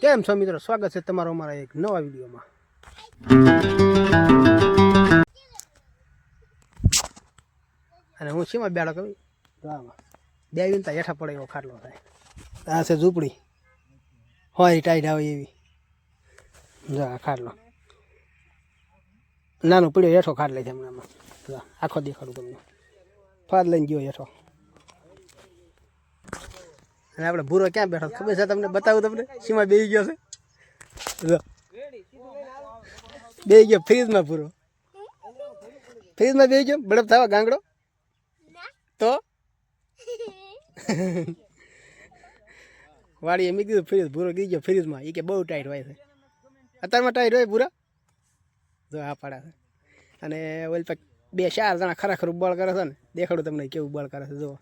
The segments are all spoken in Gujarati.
કેમ છો મિત્રો? સ્વાગત છે તમારો અમારા એક નવા વિડીયોમાં. અને હું શીમાં બેડો કવિ ગામમાં. બે વિનતા હેઠા પડે એવો ખાટલો થાય. આ છે ઝૂંપડી. હોય ટાઈટ આવે એવી. જો આ ખાટલો. નાનો પીળ્યો હેઠો ખાટ લે છે હમણાં. આખો દેખાડું તમને. ફાદ લઈને ગયો હેઠો. અને આપણે ભૂરો ક્યાં બેઠો ખબર છે તમને? બતાવું તમને? સીમા બેસી ગયો છે. બે બેસી ગયો ફ્રીજમાં ભૂરો. ફ્રીજમાં બેસી ગયો? બળપ થવા ગાંગડો? તો? વાળી એમ કીધું ફ્રીજ ભૂરો ગઈ ગયો ફ્રીજમાં. એ કે બહુ ટાઈટ હોય છે. અત્યારમાં ટાઈટ હોય ભૂરા? જો આ પાડા છે. અને ઓલ બે ચાર જણા ખરેખર બળ કરે છે ને. દેખાડું તમને કેવું બળ કરે છે. જુઓ?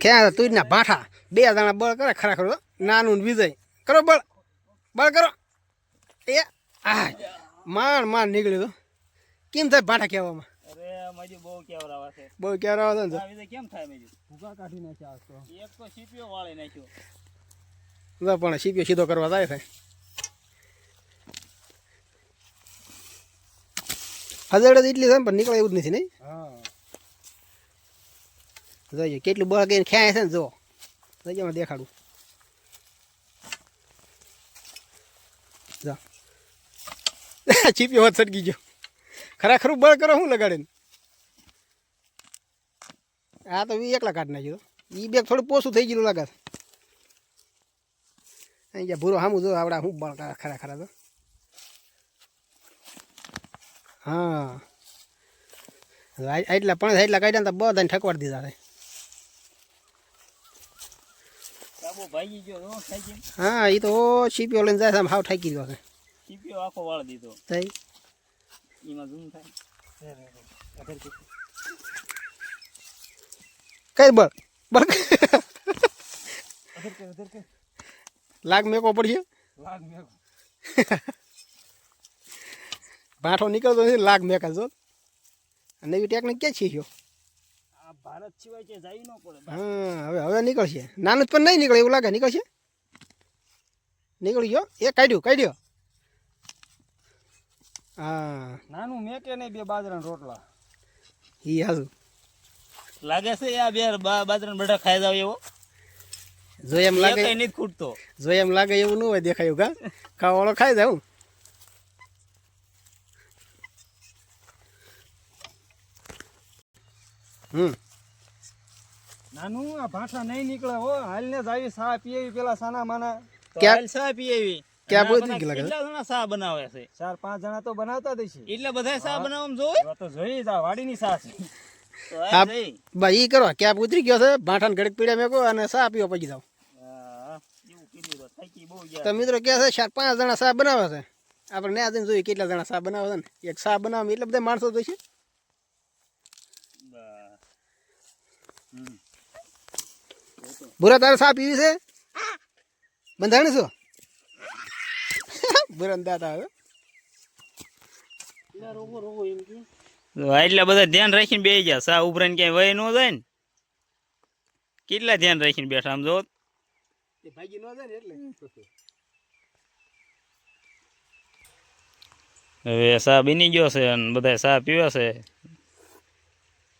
ક્યાં તું ના ભાઠા. બે જણા બળ કરે ખરેખર ખરો નાનું ને વિજય. કરો બળ. બળ કરો. એ આ માણ માણ નીકળ્યું તો કેમ થાય ભાઠા કહેવામાં? બહુ કેવરાવા છે. બહુ ક્યારે છે ને આ વિધે કેમ થાય મજુ ભૂકા કાઢી નાખ્યા એક તો સીપીઓ વાળી નાખ્યો. પણ સીપીઓ સીધો કરવા જાય છે. હજાર એટલી થાય પણ નીકળે એવું જ નથી નહીં? જોઈએ કેટલું બળ ગઈને ખેંચે છે ને જો. હું દેખાડું. જો. ચીપી વાત સટકી ગયો. ખરેખર બળ કરો, શું લગાડીને? આ તો એકલા કાઢ નાખ્યો. એ બેગ થોડું પોસું થઈ ગયેલું લાગે અહીંયા ભૂરો સામું જો, આવડા શું બળ કરે ખરા ખરા તો. હા. એટલા પણ એટલા કાઢ્યા ને તો બધાને ઠકવાડી દીધા છે સાબુ ભાગી ગયો તો થઈ ગઈ હા એ તો સીપીઓ લઈને જાય છે આમ હાવ ઠાકી રહ્યો છે. સીપીઓ આખો વાળ દીધો. થઈ. એમાં ઝૂમ થાય. કઈ બળ? બળ લાગ મેકો પડશે? લાગ મેકો. ભાંઠો નીકળતો નથી લાગ મેકા જો અને એવી ટેકનિક ક્યાં શીખ્યો? આ ભારત સિવાય કે જાય ન પડે. હા હવે હવે નીકળશે. નાનું પણ નહીં નીકળે એવું લાગે. નીકળશે? નીકળી ગયો? એ કાઢ્યો કાઢ્યો. હા. નાનું મેકે નહીં બે બાજરાના રોટલા. એ હાલ લાગે છે આ બે બાજરાના બધા ખાઈ જાવ એવો? જો એમ લાગે કઈ નથી ખૂટતો. જો એમ લાગે એવું ન હોય દેખાયું કા ખાવાળો ખાઈ જાવ હમ. નાનું આ ભાષા નહીં નીકળે હો. હાલ ને જાવી સા પીએવી પેલા સાના માના. ક્યાં- સા પીએવી. ક્યાં બોલ છે? કેટલા જણા સા બનાવે છે? ચાર પાંચ જણા તો બનાવતા જ છે એટલે બધા સા બનાવવા જોઈ તો જોઈ જા વાડી ની આપ- ઈ કરો. ક્યાં ઉતરી ગયો છે? ભાંઠાને ઘડીક પીડ્યા મેકો અને સા પીવો પછી જાવ તો મિત્રો કે છે? ચાર પાંચ જણા સા બનાવે છે. આપણે ને આજે જોઈએ કેટલા જણા સા બનાવે છે ને. એક સા બનાવે એટલે બધા માણસો તો છે બસ. ભૂરા તારે સા પીવી છે? બંધાણી છો? ભૂરા દાતા હવે. એટલે બધા ધ્યાન રાખીને બે ગયા. સા ઉભરાઈને ક્યાંય વય ન જાય ને? કેટલા ધ્યાન રાખીને બેઠા આમ જો ભાગી ન જાય ને એટલે. હવે સા બની ગયો છે અને બધા સા પીવા છે.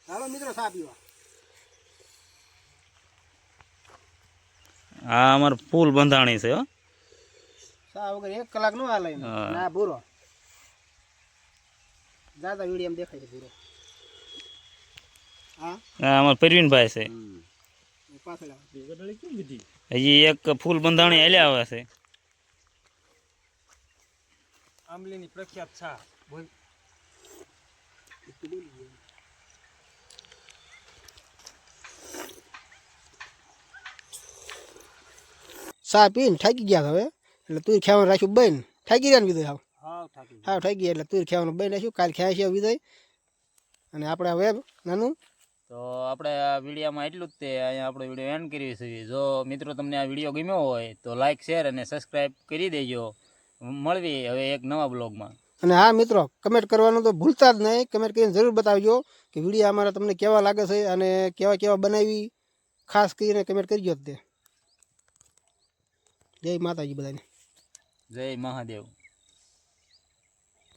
હાલો મિત્રો સા પીવા. આ અમાર ફૂલ બંધાણી છે એક કલાક નો હાલે ના ભૂરો. દાદા વીડિયો દેખાય છે ભૂરો. હા? આ અમાર પરવીનભાઈ છે. હજી એક ફૂલ બંધાણી હાલ્યા આવે છે. આંબલીની પ્રખ્યાત છા સા પીને થાકી ગયા હવે. એટલે તું ખાવાનું રાખ્યું બેન થાકી ગયા ને વિદય હાવ? હાવ થાકી ગયા. એટલે તું ખાવાનું બેન રાખ્યું. કાલ ખાય છે વિદય અને આપણે હવે નાનું? તો આપણે આ વિડીયોમાં એટલું જ તે. અહીંયા આપણે વીડિયો એન્ડ કરીએ છે જો મિત્રો તમને આ વીડિયો ગમ્યો હોય તો લાઈક શેર અને સબસ્ક્રાઈબ કરી દેજો. મળવી હવે એક નવા બ્લોગમાં અને હા મિત્રો કમેન્ટ કરવાનું તો ભૂલતા જ નહીં. કમેન્ટ કરીને જરૂર બતાવજો કે વીડિયો અમારા તમને કેવા લાગે છે અને કેવા કેવા બનાવી. ખાસ કરીને કમેન્ટ કરજો તે. જય માતાજી બધાને. જય મહાદેવ.